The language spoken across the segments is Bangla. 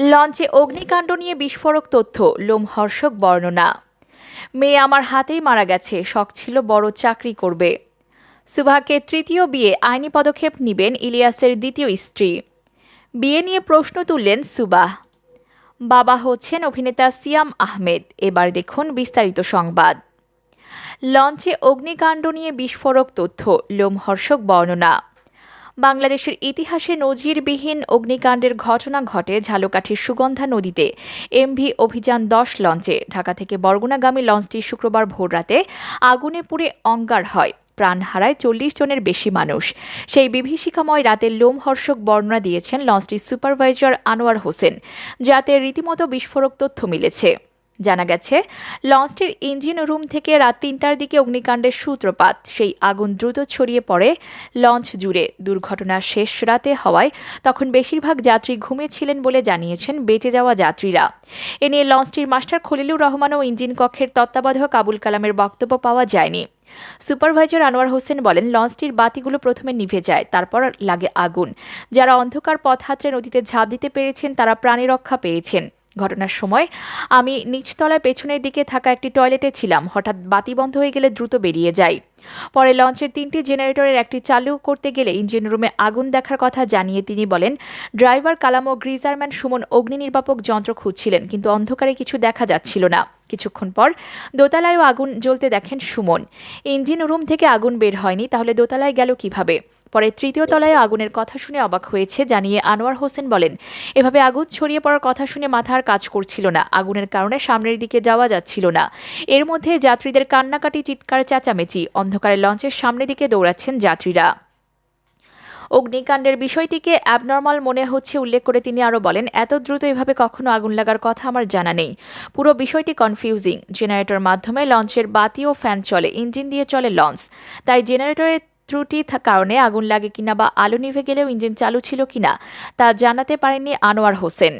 লঞ্চে অগ্নিকাণ্ড নিয়ে বিস্ফোরক তথ্য, লোমহর্ষক বর্ণনা। মেয়ে আমার হাতেই মারা গেছে, শখ ছিল বড় চাকরি করবে। সুভাকে তৃতীয় বিয়ে আইনি পদক্ষেপ নেবেন ইলিয়াসের দ্বিতীয় স্ত্রী। বিয়ে নিয়ে প্রশ্ন তুললেন সুবাহ বাবা হচ্ছেন অভিনেতা সিয়াম আহমেদ, এবার দেখুন বিস্তারিত সংবাদ। লঞ্চে অগ্নিকাণ্ড নিয়ে বিস্ফোরক তথ্য, লোমহর্ষক বর্ণনা। বাংলাদেশের ইতিহাসে নজিরবিহীন অগ্নিকাণ্ডের ঘটনা ঘটে ঝালকাঠির সুগন্ধা নদীতে। এমভি অভিযান দশ লঞ্চে। ঢাকা থেকে বরগুনাগামী লঞ্চটি শুক্রবার ভোররাতে আগুনে পুড়ে অঙ্গার হয়। প্রাণ হারায় চল্লিশ জনের বেশি মানুষ। সেই বিভীষিকাময় রাতের লোমহর্ষক বর্ণনা দিয়েছেন লঞ্চটির সুপারভাইজার আনোয়ার হোসেন, যাতে রীতিমতো বিস্ফোরক তথ্য মিলেছে। জানা গেছে, লঞ্চটির ইঞ্জিন রুম থেকে রাত তিনটার দিকে অগ্নিকাণ্ডের সূত্রপাত। সেই আগুন দ্রুত ছড়িয়ে পড়ে লঞ্চ জুড়ে। দুর্ঘটনা শেষ রাতে হওয়ায় তখন বেশিরভাগ যাত্রী ঘুমিয়েছিলেন বলে জানিয়েছেন বেঁচে যাওয়া যাত্রীরা। এ নিয়ে লঞ্চটির মাস্টার খলিলুর রহমান ও ইঞ্জিন কক্ষের তত্ত্বাবধায়ক আবুল কালামের বক্তব্য পাওয়া যায়নি। সুপারভাইজার আনোয়ার হোসেন বলেন, লঞ্চটির বাতিগুলো প্রথমে নিভে যায়, তারপর লাগে আগুন। যারা অন্ধকার পথ হাতড়ে নদীতে ঝাঁপ দিতে পেরেছেন, তারা প্রাণী রক্ষা পেয়েছেন। ঘটনার সময়। আমি নিচতলায় পেছনের দিকে থাকা একটি টয়লেটে ছিলাম। হঠাৎ বাতি বন্ধ হয়ে গেলে দ্রুত বেরিয়ে যাই। পরে লঞ্চের তিনটি জেনারেটরের একটি চালু করতে গেলে ইঞ্জিন রুমে আগুন দেখার কথা জানিয়ে তিনি বলেন, ড্রাইভার কালাম ও গ্রিজারম্যান সুমন অগ্নি নির্বাপক যন্ত্র খুঁজছিলেন, কিন্তু অন্ধকারে কিছু দেখা যাচ্ছিল না। কিছুক্ষণ পর দোতলায়ও আগুন জ্বলতে দেখেন সুমন। ইঞ্জিন রুম থেকে আগুন বের হয়নি, তাহলে দোতলায় গেল কীভাবে? পরে তৃতীয় তলায় আগুনের কথা শুনে অবাক হয়েছে, জানিয়ে আনোয়ার হোসেন বলেন, এভাবে আগুন ছড়িয়ে পড়ার কথা শুনে মাথা আর কাজ করছিল না, আগুনের কারণে সামনের দিকে যাওয়া যাচ্ছিল না। এর মধ্যে যাত্রীদের কান্নাকাটি, চিৎকার, চেঁচামেচি, অন্ধকারে লঞ্চের সামনের দিকে দৌড়াচ্ছেন যাত্রীরা। অগ্নিকাণ্ডের বিষয়টিকে অ্যাবনর্মাল মনে হচ্ছে উল্লেখ করে তিনি আরও বলেন, এত দ্রুত এভাবে কখনো আগুন লাগার কথা আমার জানা নেই। পুরো বিষয়টি কনফিউজিং জেনারেটর মাধ্যমে লঞ্চের বাতি ও ফ্যান চলে, ইঞ্জিন দিয়ে চলে লঞ্চ। তাই জেনারেটরের ত্রুটি কারণে আগুন লাগে কিনা বা আলো নিভে গেলেও ইঞ্জিন চালু ছিল কিনা তা জানাতে পারেননি আনোয়ার হোসেন।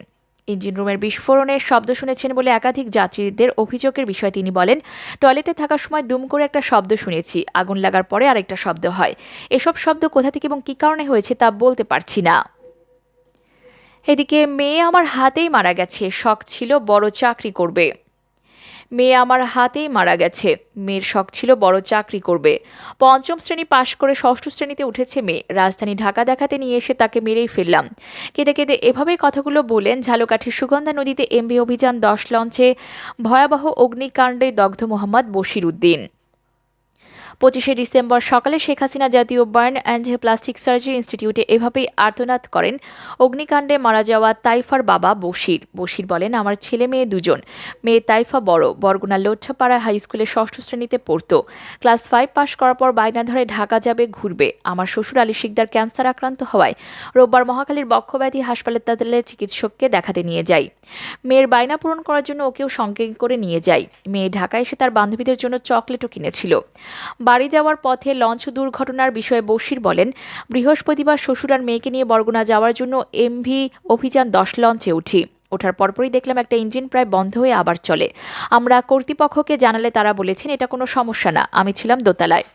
ইঞ্জিন রুমের বিস্ফোরণের শব্দ শুনেছেন বলে একাধিক যাত্রীদের অভিযোগের বিষয়ে তিনি বলেন, টয়লেটে থাকার সময় দুম করে একটা শব্দ শুনেছি। আগুন লাগার পরে আরেকটা শব্দ হয়। এসব শব্দ কোথা থেকে এবং কী কারণে হয়েছে তা বলতে পারছি না। এদিকে মেয়ে আমার হাতেই মারা গেছে। শখ ছিল বড় চাকরি করবে। মেয়ে আমার হাতেই মারা গেছে। মেয়ের শখ ছিল বড় চাকরি করবে। পঞ্চম শ্রেণি পাশ করে ষষ্ঠ শ্রেণীতে উঠেছে মেয়ে। রাজধানী ঢাকা দেখাতে নিয়ে এসে তাকে মেরেই ফেললাম। কেঁদে কেঁদে এভাবেই কথাগুলো বলেন ঝালকাঠির সুগন্ধা নদীতে এমবি অভিযান দশ লঞ্চে ভয়াবহ অগ্নিকাণ্ডে দগ্ধ মোহাম্মদ বশির উদ্দিন। পঁচিশে ডিসেম্বর সকালে শেখ হাসিনা জাতীয় বার্ন অ্যান্ড প্লাস্টিক সার্জারি ইনস্টিটিউটে এভাবেই আর্তনাদ করেন অগ্নিকাণ্ডে মারা যাওয়া তাইফার বাবা বশির। বশির বলেন, আমার ছেলে মেয়ে দুজন। মেয়ে তাইফা বড়। বরগুনা লোচ্ছাপাড়া হাই স্কুলে ষষ্ঠ শ্রেণীতে পড়তো। ক্লাস ফাইভ পাশ করার পর বায়না ধরে ঢাকা যাবে, ঘুরবে। আমার শ্বশুর আলী শিকদার ক্যান্সার আক্রান্ত হওয়ায় রোববার মহাখালীর বক্ষব্যাধি হাসপাতালে তাদের চিকিৎসককে দেখাতে নিয়ে যাই। মেয়ের বায়না পূরণ করার জন্য ওকেও সঙ্গে করে নিয়ে যাই। মেয়ে ঢাকায় এসে তার বান্ধবীদের জন্য চকলেটও কিনেছিল। বাড়ি যাওয়ার পথে লঞ্চ দুর্ঘটনার বিষয়ে বশির বলেন, বৃহস্পতিবার শ্বশুর আর মেয়েকে নিয়ে বরগুনা যাওয়ার জন্য এমভি অভিযান দশ লঞ্চে উঠি। ওঠার পরপরই দেখলাম একটা ইঞ্জিন প্রায় বন্ধ হয়ে আবার চলে। আমরা কর্তৃপক্ষকে জানালে তারা বলেছেন, এটা কোনো সমস্যা না, আমি ছিলাম দোতলায়।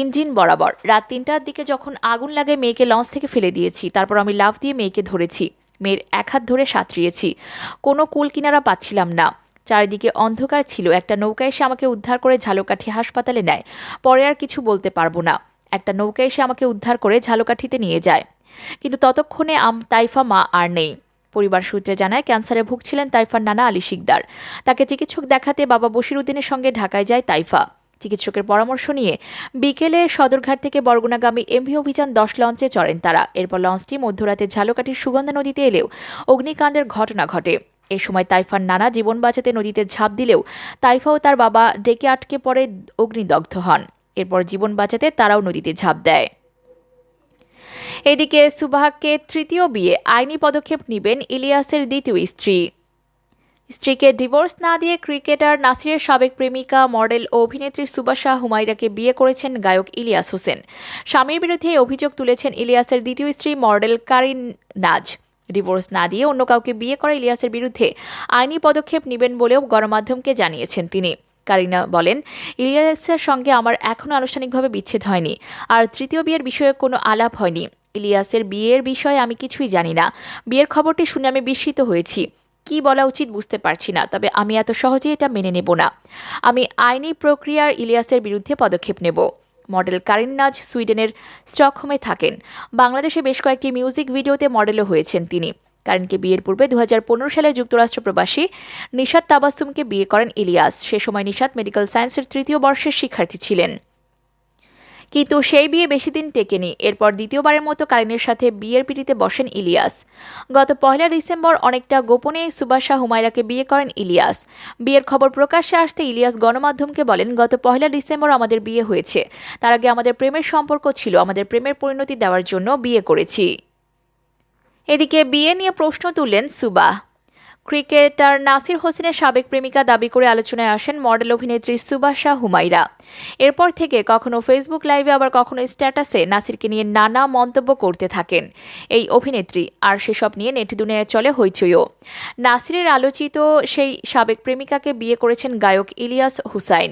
ইঞ্জিন বরাবর। রাত তিনটার দিকে যখন আগুন লাগে, মেয়েকে লঞ্চ থেকে ফেলে দিয়েছি। তারপর আমি লাভ দিয়ে মেয়েকে ধরেছি। মেয়ের এক হাত ধরে সাঁতরিয়েছি। কোনো কুল কিনারা পাচ্ছিলাম না। চারিদিকে অন্ধকার ছিল। একটা নৌকা এসে আমাকে উদ্ধার করে ঝালকাঠি হাসপাতালে নেয়। পরে আর কিছু বলতে পারব না। একটা নৌকা এসে আমাকে উদ্ধার করে ঝালকাঠিতে নিয়ে যায়। কিন্তু ততক্ষণে আম তাইফা মা আর নেই। পরিবার সূত্রে জানায়, ক্যান্সারে ভুগছিলেন তাইফার নানা আলী শিকদার। তাকে চিকিৎসক দেখাতে বাবা বশির উদ্দিনের সঙ্গে ঢাকায় যায় তাইফা। চিকিৎসকের পরামর্শ নিয়ে বিকেলে সদরঘাট থেকে বরগুনাগামী এমভি অভিযান দশ লঞ্চে চড়েন তারা। এরপর লঞ্চটি মধ্যরাতে ঝালকাঠির সুগন্ধা নদীতে এলেও অগ্নিকাণ্ডের ঘটনা ঘটে। এ সময় তাইফার নানা জীবন বাঁচাতে নদীতে ঝাঁপ দিলেও তাইফা ও তার বাবা ডেকে আটকে পড়ে অগ্নিদগ্ধ হন। এরপর জীবন বাঁচাতে তারাও নদীতে ঝাঁপ দেয়। এদিকে সুবাহকে তৃতীয় বিয়ে আইনি পদক্ষেপ নেবেন ইলিয়াসের দ্বিতীয় স্ত্রী। স্ত্রীকে ডিভোর্স না দিয়ে ক্রিকেটার নাসিরের সাবেক প্রেমিকা, মডেল ও অভিনেত্রী সুবাসা হুমাইরাকে বিয়ে করেছেন গায়ক ইলিয়াস হোসেন। স্বামীর বিরুদ্ধে অভিযোগ তুলেছেন ইলিয়াসের দ্বিতীয় স্ত্রী মডেল কারিন নাজ। ডিভোর্স না দিয়ে অন্য কাউকে বিয়ে করা ইলিয়াসের বিরুদ্ধে আইনি পদক্ষেপ নেবেন বলেও গণমাধ্যমকে জানিয়েছেন তিনি। কারিনা বলেন, ইলিয়াসের সঙ্গে আমার এখনও আনুষ্ঠানিকভাবে বিচ্ছেদ হয়নি, আর তৃতীয় বিয়ের বিষয়ে কোনো আলাপ হয়নি। ইলিয়াসের বিয়ের বিষয়ে আমি কিছুই জানি না। বিয়ের খবরটি শুনে আমি বিস্মিত হয়েছি। কি বলা উচিত বুঝতে পারছি না, তবে আমি এত সহজে এটা মেনে নেব না। আমি আইনি প্রক্রিয়ার ইলিয়াসের বিরুদ্ধে পদক্ষেপ নেব। মডেল কারিন নাজ সুইডেনের স্টকহোমে থাকেন। বাংলাদেশে বেশ কয়েকটি মিউজিক ভিডিওতে মডেলও হয়েছেন তিনি। কারিনকে বিয়ের পূর্বে দু হাজার পনেরো সালে যুক্তরাষ্ট্র প্রবাসী নিশাত তাবাস্তুমকে বিয়ে করেন ইলিয়াস। সে সময় নিশাত মেডিকেল সায়েন্সের তৃতীয় বর্ষের শিক্ষার্থী ছিলেন। কিন্তু সেই বিয়ে বেশি দিন টেকেনি। এরপর দ্বিতীয়বারের মতো কারিনের সাথে বিয়ের পিড়িতে বসেন ইলিয়াস। গত পয়লা ডিসেম্বর অনেকটা গোপনে সুবাসা হুমায়রাকে বিয়ে করেন ইলিয়াস। বিয়ের খবর প্রকাশ্যে আসতে ইলিয়াস গণমাধ্যমকে বলেন, গত পয়লা ডিসেম্বর আমাদের বিয়ে হয়েছে। তার আগে আমাদের প্রেমের সম্পর্ক ছিল, আমাদের প্রেমের পরিণতি দেওয়ার জন্য বিয়ে করেছি। এদিকে বিয়ে নিয়ে প্রশ্ন তুললেন সুবাহ। ক্রিকেটার নাসির হোসেনের সাবেক প্রেমিকা দাবি করে আলোচনায় আসেন মডেল অভিনেত্রী সুবাসা হুমাইরা এরপর থেকে কখনো ফেসবুক লাইভে আবার কখনো স্ট্যাটাসে নাসিরকে নিয়ে নানা মন্তব্য করতে থাকেন। এই অভিনেত্রী, আর সেসব নিয়ে নেট দুনিয়ায় চলে হইচইও। নাসিরের আলোচিত সেই সাবেক প্রেমিকাকে বিয়ে করেছেন গায়ক ইলিয়াস হুসাইন।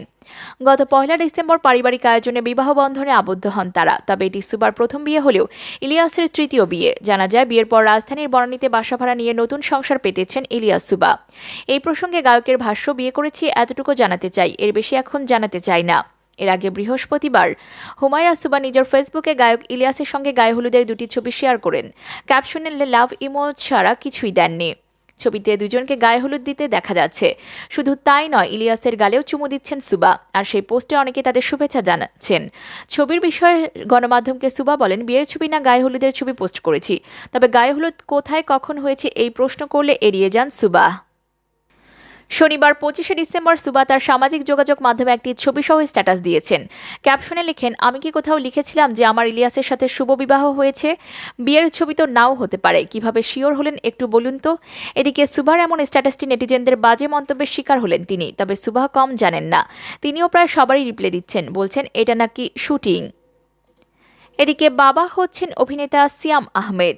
গত পয়লা ডিসেম্বর পারিবারিক আয়োজনে বিবাহ বন্ধনে আবদ্ধ হন তারা, তবে এটি সুবার প্রথম বিয়ে হলেও ইলিয়াসের তৃতীয় বিয়ে। জানা যায়, বিয়ের পর রাজধানীর বনানীতে বাসা ভাড়া নিয়ে নতুন সংসার পেতেছেন ইলিয়াস সুবা। এই প্রসঙ্গে গায়কের ভাষ্য, বিয়ে করেছি এতটুকু জানাতে চাই, এর বেশি এখন জানাতে চাই না। এর আগে বৃহস্পতিবার হুমায়রা সুবা নিজের ফেসবুকে গায়ক ইলিয়াসের সঙ্গে গায়ে হলুদের দুটি ছবি শেয়ার করেন। ক্যাপশনে লাভ ইমোজ ছাড়া কিছুই দেননি। ছবিতে দুজনকে গায়ে হলুদ দিতে দেখা যাচ্ছে। শুধু তাই নয়, ইলিয়াসের গালেও চুমু দিচ্ছেন সুবা। আর সেই পোস্টে অনেকে তাদের শুভেচ্ছা জানাচ্ছেন। ছবির বিষয়ে গণমাধ্যমকে সুবা বলেন, বিয়ের ছবি না গায়ে হলুদের ছবি পোস্ট করেছি। তবে গায়ে হলুদ কোথায়, কখন হয়েছে, এই প্রশ্ন করলে এড়িয়ে যান সুবা। শনিবার পঁচিশে ডিসেম্বর সুবা তার সামাজিক যোগাযোগ মাধ্যমে একটি ছবি সহ স্ট্যাটাস দিয়েছেন। ক্যাপশনে লেখেন, আমি কি কোথাও লিখেছিলাম যে আমার ইলিয়াসের সাথে শুভ বিবাহ হয়েছে? বিয়ের ছবি তো নাও হতে পারে। কীভাবে শিওর হলেন একটু বলুন তো? এদিকে সুবার এমন স্ট্যাটাসটি নেটিজেনদের বাজে মন্তব্যের শিকার হলেন তিনি, তবে সুবাহ কম জানেন না। তিনিও প্রায় সবারই রিপ্লে দিচ্ছেন, বলছেন, এটা নাকি শুটিং। এদিকে বাবা হচ্ছেন অভিনেতা সিয়াম আহমেদ।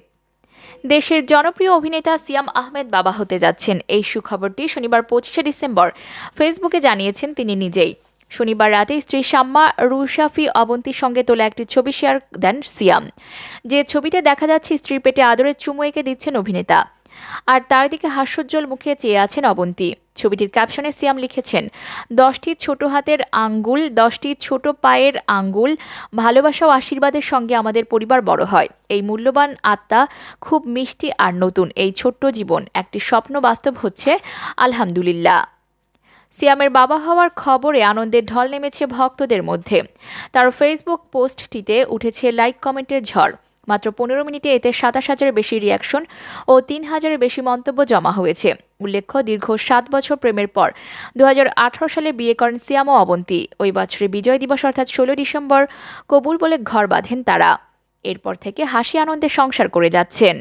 দেশের জনপ্রিয় অভিনেতা সিয়াম আহমেদ বাবা হতে যাচ্ছেন। এই সুখবরটি শনিবার পঁচিশে ডিসেম্বর। ফেসবুকে জানিয়েছেন তিনি নিজেই। শনিবার রাতে স্ত্রী শাম্মা রুশাফি অবন্তীর সঙ্গে তোলা একটি ছবি শেয়ার দেন সিয়াম। যে ছবিতে দেখা যাচ্ছে, স্ত্রীর পেটে আদরের চুমু এঁকে দিচ্ছেন অভিনেতা। আর তার দিকে হাস্যোজ্জ্বল মুখে চেয়ে আছেন অবন্তী। ছবিটির ক্যাপশনে সিয়াম লিখেছেন, দশটি ছোট হাতের আঙ্গুল, দশটি ছোট পায়ের আঙ্গুল, ভালোবাসা ও আশীর্বাদের সঙ্গে আমাদের পরিবার বড় হয়। এই মূল্যবান আত্মা খুব মিষ্টি আর নতুন। এই ছোট্ট জীবন একটি স্বপ্ন বাস্তব হচ্ছে, আলহামদুলিল্লাহ। সিয়ামের বাবা হওয়ার খবরে আনন্দের ঢল নেমেছে ভক্তদের মধ্যে। তার ফেসবুক পোস্টটিতে উঠেছে লাইক কমেন্টের ঝড়। মাত্র পনেরো মিনিটে এতে সাতাশ হাজারের বেশি রিয়াকশন ও তিন হাজারের বেশি মন্তব্য জমা হয়েছে। উল্লেখ্য, দীর্ঘ সাত বছর প্রেমের পর দুহাজার আঠারো সালে বিয়ে করেন সিয়াম ও অবন্তী। ওই বছরে বিজয় দিবস অর্থাৎ ষোলো ডিসেম্বর কবুল বলে ঘর বাঁধেন তারা। এরপর থেকে হাসি আনন্দে সংসার করে যাচ্ছেন।